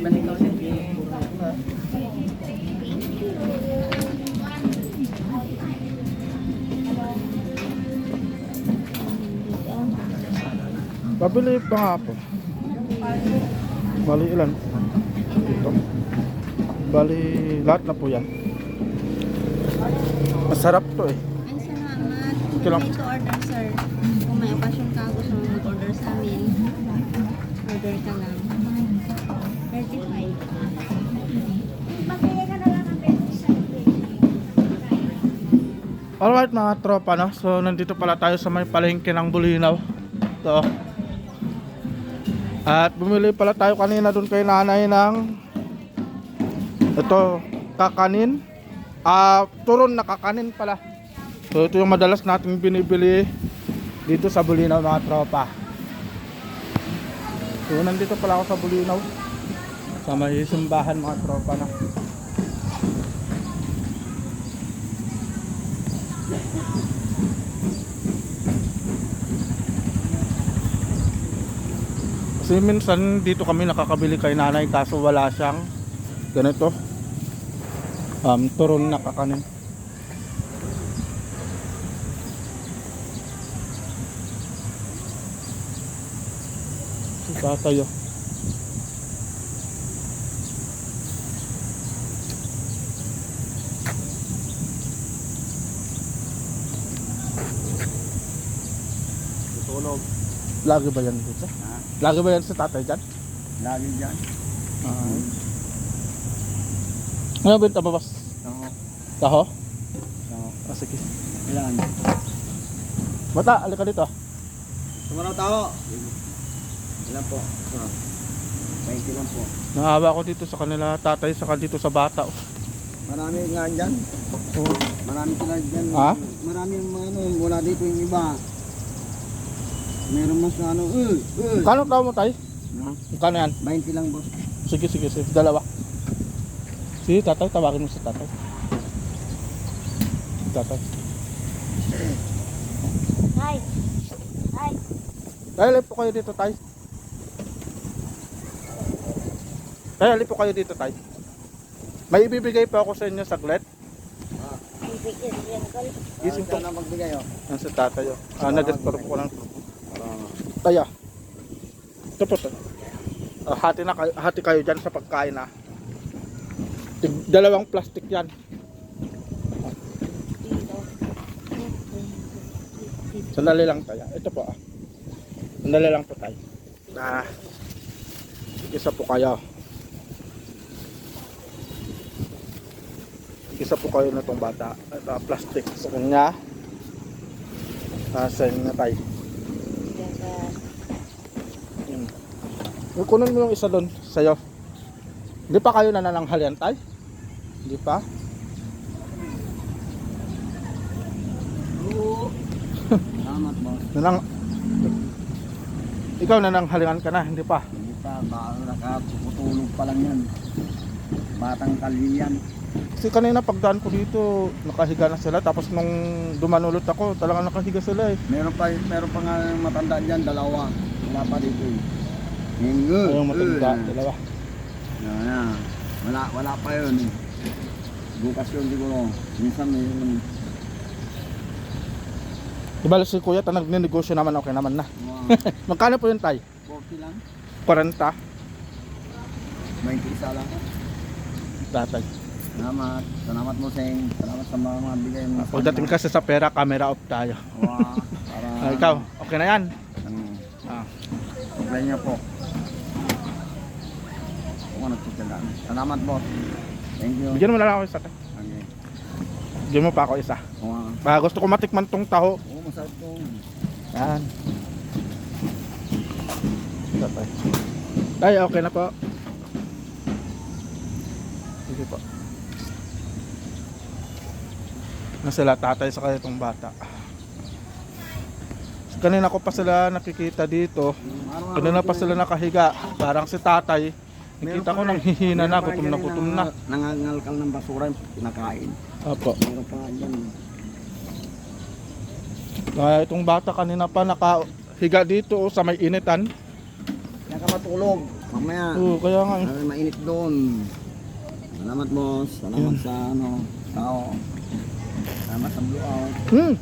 Balik ko ulit. Pabili pa nga po. Bali ilan? Ito. Bali lahat na po yan. Masarap to eh. Ay, salamat. Okay lang. Ready to order, sir. Kung may okasyon ka, gusto mo mag-order sa amin, order ka lang. Alright mga tropa no. So nandito pala tayo sa may palengke ng Bulinaw. Ito. At bumili pala tayo kanina doon kay nanay ng ito kakanin. Ah, turon na kakanin pala. So ito yung madalas nating binibili dito sa Bulinaw mga tropa. So nandito pala ako sa Bulinaw. Sa may simbahan mga tropa na. Kasi minsan dito kami nakakabili kay nanay kaso wala siyang ganito. Um, turon na kakanin. Sa Tutulog. Lagi ba yan dito? Ha? Lagi ba yan sa tatay dyan? Lagi dyan. Ah. Ano ba yung tababas? Oo. Taho? Oo. Ah, sige. Ilan? Bata, alika dito. Sumaraw tao. Ilan po? Ah. 20 lang po. Naawa ko dito sa kanila tatay saka dito sa bata. oh. Marami nga dyan. Oh. Marami sila dyan. Ha? Marami yung ano, wala dito yung iba. Meron mas na ano, uh, uh. Kano tao mo tay? Ha? Kano yan? 20 lang boss. Sige, sige, sige. Dalawa. Sige, tatay, tawagin mo sa tatay. Tatay. Hi. Hi. Tay, alip po kayo dito, tay. Tay, alip po kayo dito, tay. May ibibigay pa ako sa inyo saglit. Gising po. Gising na magbigay oh. Yan sa tatay. Oh. Ah, po ko ng Ah. Ito po to. Ah, hati na kayo, hati kayo diyan sa pagkain na. Tig- dalawang plastic 'yan. Sandali lang tayo. Ito po ah. Sandali lang po tayo. Ah. Isa po kayo. Isa po kayo na tong bata. Ito ah, plastic sa kanya. Ah, sa inyo na tayo. Yun. Yung kunin mo yung isa doon sa'yo. Hindi pa kayo nanananghal yan, tay? Hindi pa? Salamat boss. Nanang... Ikaw nananghalingan ka na, hindi pa? Hindi pa, baka nakaputulog pa lang yan. Batang kalyan. Kasi kanina pagdaan ko dito, nakahiga na sila. Tapos nung dumanulot ako, talagang nakahiga sila eh. Meron pa, meron pa nga matanda dyan, dalawa. Wala pa dito eh. Hingo. Ayong matanda, dalawa. Na, na. Wala, wala pa yun eh. Bukas yun siguro. Minsan may Di ba si kuya, ta nagnenegosyo naman, okay naman na. mga Magkano po yun, tay? 40 lang. 40 20 isa lang. tatay. Salamat. Salamat mo, Seng. Salamat sa mga mga bigay mo. Pagdating kasi sa pera, camera off tayo. Wow, para... Ah, ikaw, okay na yan? Ano, Ah. supply niyo po. Kung ano tutyagaan. Salamat, boss. Thank you. Bigyan mo na lang ako isa. Okay. Bigyan mo pa ako isa. Wow. Ah, gusto ko matikman tong taho. Oo, masarap to. Yan. Ay, okay na po. Sige po. Na sila tatay sa kaya itong bata. Kanina ko pa sila nakikita dito. Kanina pa sila nakahiga. Parang si tatay. Nakita ko nang hihina na, gutom na gutom na. Nangangalkal ng basura yung kinakain. Opo. Meron pa dyan. Kaya itong bata kanina pa nakahiga dito sa may initan. Kaya ka matulog. Mamaya. Oo, kaya nga. eh. Ay, mainit doon. Salamat boss. Salamat sa ano, tao. Salamat sa blue out. Hmm,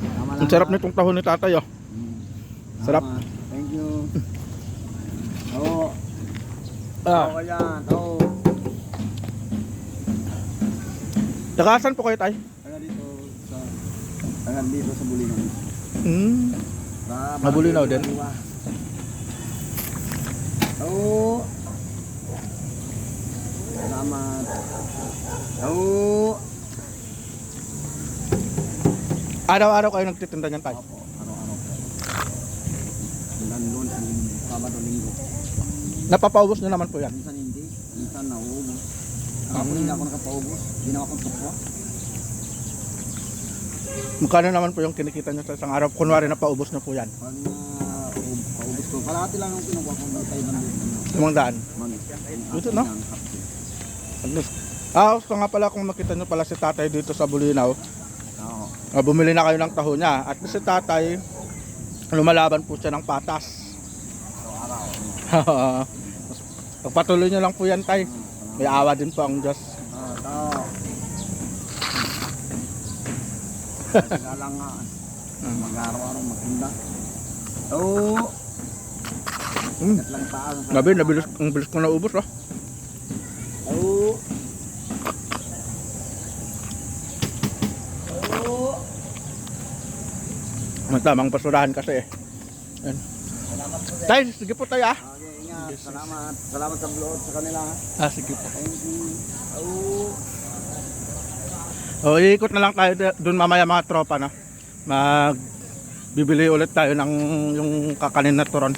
Tama ang sarap nitong tahon ni tatay oh. Hmm. Sarap. Thank you. Oo. Ah, Oo, yan. Oo. Tagasan po kayo tay? Taga dito sa taga dito sa Bulinaw. Hmm. Mabulinaw din? Oo. Salamat. Oo. Araw-araw kayo nagtitinda niyan tay? Opo, araw-araw. Ilan doon, Sabado, Linggo. Napapaubos niyo naman po yan. Minsan hindi, minsan nauubos. Ako hindi ako nakapaubos. Ginawa kong tukwa. Magkano naman po yung kinikita niyo sa isang araw? Kunwari napaubos na po yan. Pag paubos ko, kalahati lang ang kinukuha ko ng tayo ng Limang daan. Mag, Ito, no? Ah, gusto nga pala kung makita niyo pala si tatay dito sa Bulinaw. Ah, bumili na kayo ng taho niya. At si tatay, lumalaban po siya ng patas. Pagpatuloy niyo lang po yan tay. May awa din po ang Diyos. Lang nga. Mag-araw-araw magtinda. Oo. Kat lang taas. Gabi, nabilis, ang bilis ko naubos oh. May tamang basurahan kasi eh. Yan. Salamat po. Tay, sige po tay ah. Okay, ingat. Salamat. Salamat sa vlog sa kanila. Ah, sige po. Thank you. Oo. O, iikot na lang tayo doon mamaya mga tropa na. Mag bibili ulit tayo ng yung kakanin na turon.